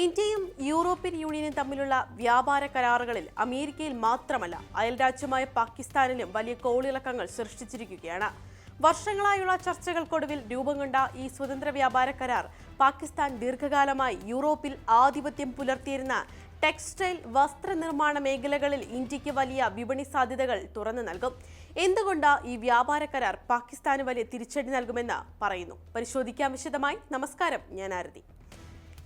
ഇന്ത്യയും യൂറോപ്യൻ യൂണിയനും തമ്മിലുള്ള വ്യാപാര കരാറുകളിൽ അമേരിക്കയിൽ മാത്രമല്ല അയൽരാജ്യമായ പാകിസ്ഥാനിലും വലിയ കോളിളക്കങ്ങൾ സൃഷ്ടിച്ചിരിക്കുകയാണ്. വർഷങ്ങളായുള്ള ചർച്ചകൾക്കൊടുവിൽ രൂപം കൊണ്ട ഈ സ്വതന്ത്ര വ്യാപാര കരാർ പാകിസ്ഥാൻ ദീർഘകാലമായി യൂറോപ്പിൽ ആധിപത്യം പുലർത്തിയിരുന്ന ടെക്സ്റ്റൈൽ വസ്ത്രനിർമ്മാണ മേഖലകളിൽ ഇന്ത്യയ്ക്ക് വലിയ വിപണി സാധ്യതകൾ തുറന്നു നൽകും. എന്തുകൊണ്ട് ഈ വ്യാപാര കരാർ പാകിസ്ഥാന് വലിയ തിരിച്ചടി നൽകുമെന്ന് പറയുന്നു. പരിശോധിക്കാം വിശദമായി. നമസ്കാരം ഞാൻ ആരതി.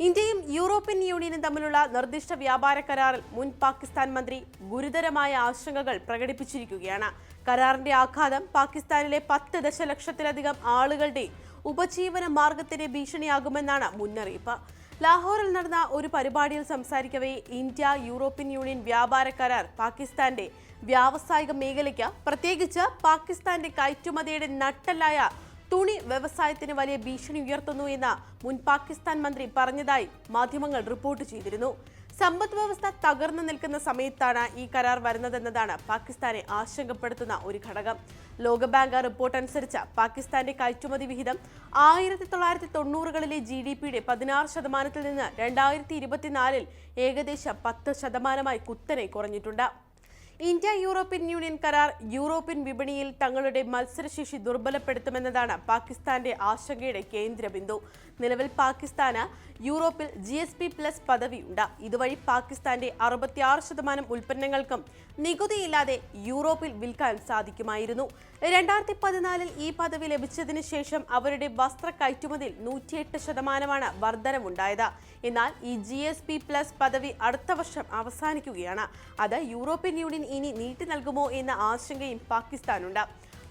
ഇന്ത്യയും യൂറോപ്യൻ യൂണിയനും തമ്മിലുള്ള നിർദ്ദിഷ്ട വ്യാപാര കരാറിൽ മുൻ പാകിസ്ഥാൻ മന്ത്രി ഗുരുതരമായ ആശങ്കകൾ പ്രകടിപ്പിച്ചിരിക്കുകയാണ്. കരാറിന്റെ ആഘാതം പാകിസ്ഥാനിലെ പത്ത് ദശലക്ഷത്തിലധികം ആളുകളുടെ ഉപജീവന മാർഗത്തിന് ഭീഷണിയാകുമെന്നാണ് മുന്നറിയിപ്പ്. ലാഹോറിൽ നടന്ന ഒരു പരിപാടിയിൽ സംസാരിക്കവേ ഇന്ത്യ യൂറോപ്യൻ യൂണിയൻ വ്യാപാര കരാർ പാകിസ്ഥാന്റെ വ്യാവസായിക മേഖലയ്ക്ക് പ്രത്യേകിച്ച് പാകിസ്ഥാന്റെ കയറ്റുമതിയുടെ നട്ടലായ തുണി വ്യവസായത്തിന് വലിയ ഭീഷണി ഉയർത്തുന്നു എന്ന് മുൻ പാകിസ്ഥാൻ മന്ത്രി പറഞ്ഞതായി മാധ്യമങ്ങൾ റിപ്പോർട്ട് ചെയ്തിരുന്നു. സമ്പദ് വ്യവസ്ഥ തകർന്നു നിൽക്കുന്ന സമയത്താണ് ഈ കരാർ വരുന്നതെന്നതാണ് പാകിസ്ഥാനെ ആശങ്കപ്പെടുത്തുന്ന ഒരു ഘടകം. ലോകബാങ്ക് റിപ്പോർട്ട് അനുസരിച്ച് പാകിസ്ഥാന്റെ കയറ്റുമതി വിഹിതം ആയിരത്തി തൊള്ളായിരത്തി തൊണ്ണൂറുകളിലെ ജി ഡി പിയുടെ പതിനാറ് ശതമാനത്തിൽ നിന്ന് രണ്ടായിരത്തി ഇരുപത്തിനാലിൽ ഏകദേശം പത്ത് ശതമാനമായി കുത്തനെ കുറഞ്ഞിട്ടുണ്ട്. ഇന്ത്യ യൂറോപ്യൻ യൂണിയൻ കരാർ യൂറോപ്യൻ വിപണിയിൽ തങ്ങളുടെ മത്സരശേഷി ദുർബലപ്പെടുത്തുമെന്നതാണ് പാകിസ്ഥാന്റെ ആശങ്കയുടെ കേന്ദ്രബിന്ദു. നിലവിൽ പാകിസ്ഥാന് യൂറോപ്പിൽ ജി എസ് പി പ്ലസ് പദവിയുണ്ട് ഇതുവഴി പാകിസ്ഥാന്റെ അറുപത്തിയാറ് ശതമാനം ഉൽപ്പന്നങ്ങൾക്കും നികുതിയില്ലാതെ യൂറോപ്പിൽ വിൽക്കാൻ സാധിക്കുമായിരുന്നു. രണ്ടായിരത്തി പതിനാലിൽ ഈ പദവി ലഭിച്ചതിന് ശേഷം അവരുടെ വസ്ത്ര കയറ്റുമതിയിൽ നൂറ്റിയെട്ട് ശതമാനമാണ് വർധനവുണ്ടായത്. എന്നാൽ ഈ ജി എസ് പി പ്ലസ് പദവി അടുത്ത വർഷം അവസാനിക്കുകയാണ്. അത് യൂറോപ്യൻ യൂണിയൻ ഇനി നീട്ടി നൽകുമോ എന്ന ആശങ്കയും പാകിസ്ഥാനുണ്ട്.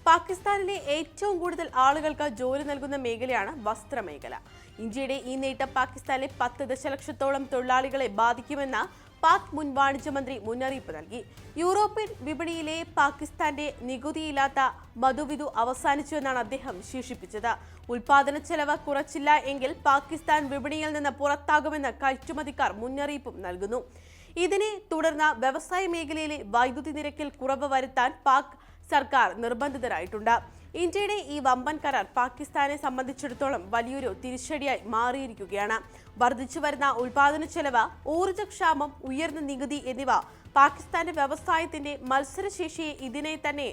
പാകിസ്ഥാനിലെ ഏറ്റവും കൂടുതൽ ആളുകൾക്ക് ജോലി നൽകുന്ന മേഖലയാണ് വസ്ത്രമേഖല. ഇന്ത്യയുടെ ഈ നേട്ടം പാകിസ്ഥാനിലെ പത്ത് ദശലക്ഷത്തോളം തൊഴിലാളികളെ ബാധിക്കുമെന്ന പാക് മുൻ വാണിജ്യ മന്ത്രി മുന്നറിയിപ്പ് നൽകി. യൂറോപ്യൻ വിപണിയിലെ പാകിസ്ഥാന്റെ നികുതിയില്ലാത്ത മധുവിധു അവസാനിച്ചുവെന്നാണ് അദ്ദേഹം ശേഷിപ്പിച്ചത്. ഉൽപാദന ചെലവ് കുറച്ചില്ല എങ്കിൽ പാകിസ്ഥാൻ വിപണിയിൽ നിന്ന് പുറത്താകുമെന്ന് കയറ്റുമതിക്കാർ മുന്നറിയിപ്പും നൽകുന്നു. ഇതിനെ തുടർന്ന് വ്യവസായ മേഖലയിലെ വൈദ്യുതി നിരക്കിൽ കുറവ് വരുത്താൻ പാക് സർക്കാർ നിർബന്ധിതരായിട്ടുണ്ട്. ഇന്ത്യയുടെ ഈ വമ്പൻ കരാർ പാകിസ്ഥാനെ സംബന്ധിച്ചിടത്തോളം വലിയൊരു തിരിച്ചടിയായി മാറിയിരിക്കുകയാണ്. വർദ്ധിച്ചു വരുന്ന ഉൽപാദന ചെലവ് ഊർജക്ഷാമം ഉയർന്ന നികുതി എന്നിവ പാകിസ്ഥാന്റെ വ്യവസായത്തിന്റെ മത്സരശേഷിയെ ഇതിനെ തന്നെ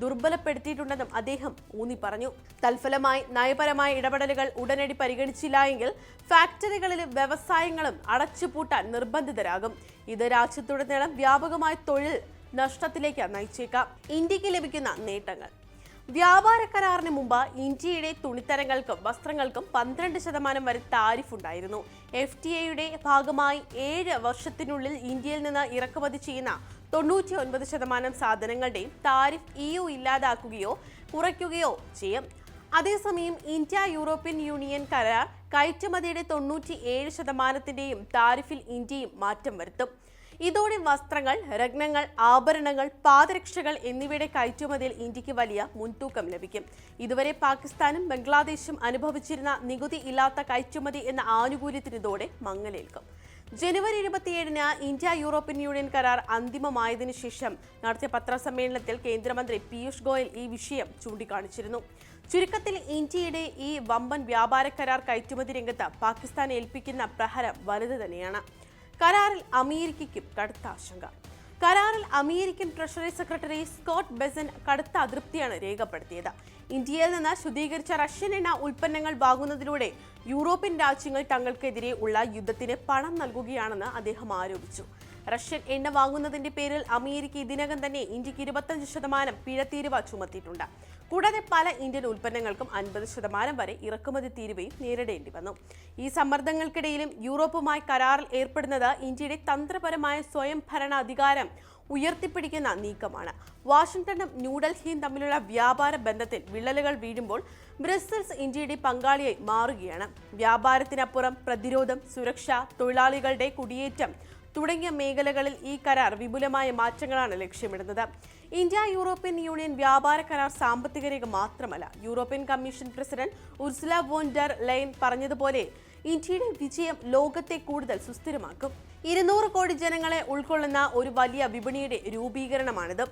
ദുർബലപ്പെടുത്തിയിട്ടുണ്ടെന്നും അദ്ദേഹം ഊന്നി പറഞ്ഞു തൽഫലമായി നയപരമായ ഇടപെടലുകൾ ഉടനടി പരിഗണിച്ചില്ല എങ്കിൽ ഫാക്ടറികളിലും വ്യവസായങ്ങളും അടച്ചുപൂട്ടാൻ നിർബന്ധിതരാകും. ഇത് രാജ്യത്തുടനീളം വ്യാപകമായ തൊഴിൽ നഷ്ടത്തിലേക്ക് നയിച്ചേക്കാം. ഇന്ത്യയ്ക്ക് ലഭിക്കുന്ന നേട്ടങ്ങൾ. വ്യാപാര കരാറിന് മുമ്പ് ഇന്ത്യയുടെ തുണിത്തരങ്ങൾക്കും വസ്ത്രങ്ങൾക്കും പന്ത്രണ്ട് ശതമാനം വരെ താരിഫ് ഉണ്ടായിരുന്നു എഫ് ടി എയുടെ ഭാഗമായി ഏഴ് വർഷത്തിനുള്ളിൽ ഇന്ത്യയിൽ നിന്ന് ഇറക്കുമതി ചെയ്യുന്ന തൊണ്ണൂറ്റി ഒൻപത് ശതമാനം സാധനങ്ങളുടെയും താരിഫ് ഇ യു ഇല്ലാതാക്കുകയോ കുറയ്ക്കുകയോ ചെയ്യും. അതേസമയം ഇന്ത്യ യൂറോപ്യൻ യൂണിയൻ കരാർ കയറ്റുമതിയുടെ തൊണ്ണൂറ്റി ഏഴ് ശതമാനത്തിന്റെയും താരിഫിൽ ഇന്ത്യയും മാറ്റം വരുത്തും. ഇതോടെ വസ്ത്രങ്ങൾ രത്നങ്ങൾ ആഭരണങ്ങൾ പാദരക്ഷകൾ എന്നിവയുടെ കയറ്റുമതിയിൽ ഇന്ത്യയ്ക്ക് വലിയ മുൻതൂക്കം ലഭിക്കും. ഇതുവരെ പാകിസ്ഥാനും ബംഗ്ലാദേശും അനുഭവിച്ചിരുന്ന നികുതി ഇല്ലാത്ത കയറ്റുമതി എന്ന ആനുകൂല്യത്തിന് ഇതോടെ മങ്ങലേൽക്കും. ജനുവരി ഇരുപത്തിയേഴിന് ഇന്ത്യ യൂറോപ്യൻ യൂണിയൻ കരാർ അന്തിമമായതിനു ശേഷം നടത്തിയ പത്രസമ്മേളനത്തിൽ കേന്ദ്രമന്ത്രി പീയൂഷ് ഗോയൽ ഈ വിഷയം ചൂണ്ടിക്കാണിച്ചിരുന്നു. ചുരുക്കത്തിൽ ഇന്ത്യയുടെ ഈ വമ്പൻ വ്യാപാര കരാർ കയറ്റുമതി രംഗത്ത് പാകിസ്ഥാൻ ഏൽപ്പിക്കുന്ന പ്രഹരം വലുത് തന്നെയാണ്. കരാറിൽ അമേരിക്കയ്ക്കും കടുത്ത ആശങ്ക. കരാറിൽ American treasury secretary Scott Bessent കടുത്ത അതൃപ്തിയാണ് രേഖപ്പെടുത്തിയത്. ഇന്ത്യയിൽ നിന്ന് ശുദ്ധീകരിച്ച റഷ്യൻ എണ്ണ ഉൽപ്പന്നങ്ങൾ വാങ്ങുന്നതിലൂടെ യൂറോപ്യൻ രാജ്യങ്ങൾ തങ്ങൾക്കെതിരെ ഉള്ള യുദ്ധത്തിന് പണം നൽകുകയാണെന്ന് അദ്ദേഹം ആരോപിച്ചു. റഷ്യൻ എണ്ണ വാങ്ങുന്നതിന്റെ പേരിൽ അമേരിക്ക ഇതിനകം തന്നെ ഇന്ത്യയ്ക്ക് ഇരുപത്തഞ്ച് ശതമാനം പിഴത്തീരുവ ചുമത്തിയിട്ടുണ്ട്. കൂടാതെ പല ഇന്ത്യൻ ഉൽപ്പന്നങ്ങൾക്കും അൻപത് ശതമാനം വരെ ഇറക്കുമതി തീരുവയും നേരിടേണ്ടി വന്നു. ഈ സമ്മർദ്ദങ്ങൾക്കിടയിലും യൂറോപ്പുമായി കരാറിൽ ഏർപ്പെടുന്നത് ഇന്ത്യയുടെ തന്ത്രപരമായ സ്വയം ഭരണ അധികാരം ഉയർത്തിപ്പിടിക്കുന്ന നീക്കമാണ്. വാഷിംഗ്ടണും ന്യൂഡൽഹിയും തമ്മിലുള്ള വ്യാപാര ബന്ധത്തിൽ വിള്ളലുകൾ വീഴുമ്പോൾ ബ്രസൽസ് ഇന്ത്യയുടെ പങ്കാളിയായി മാറുകയാണ്. വ്യാപാരത്തിനപ്പുറം പ്രതിരോധം സുരക്ഷ തൊഴിലാളികളുടെ കുടിയേറ്റം തുടങ്ങിയ മേഖലകളിൽ ഈ കരാർ വിപുലമായ മാറ്റങ്ങളാണ് ലക്ഷ്യമിടുന്നത്. ഇന്ത്യ യൂറോപ്യൻ യൂണിയൻ വ്യാപാര കരാർ സാമ്പത്തിക രേഖ മാത്രമല്ല. European commission president Ursula von der Leyen പറഞ്ഞതുപോലെ ഇന്ത്യയുടെ വിജയം ലോകത്തെ കൂടുതൽ സുസ്ഥിരമാക്കും. ഇരുന്നൂറ് കോടി ജനങ്ങളെ ഉൾക്കൊള്ളുന്ന ഒരു വലിയ വിപണിയുടെ രൂപീകരണമാണിത്.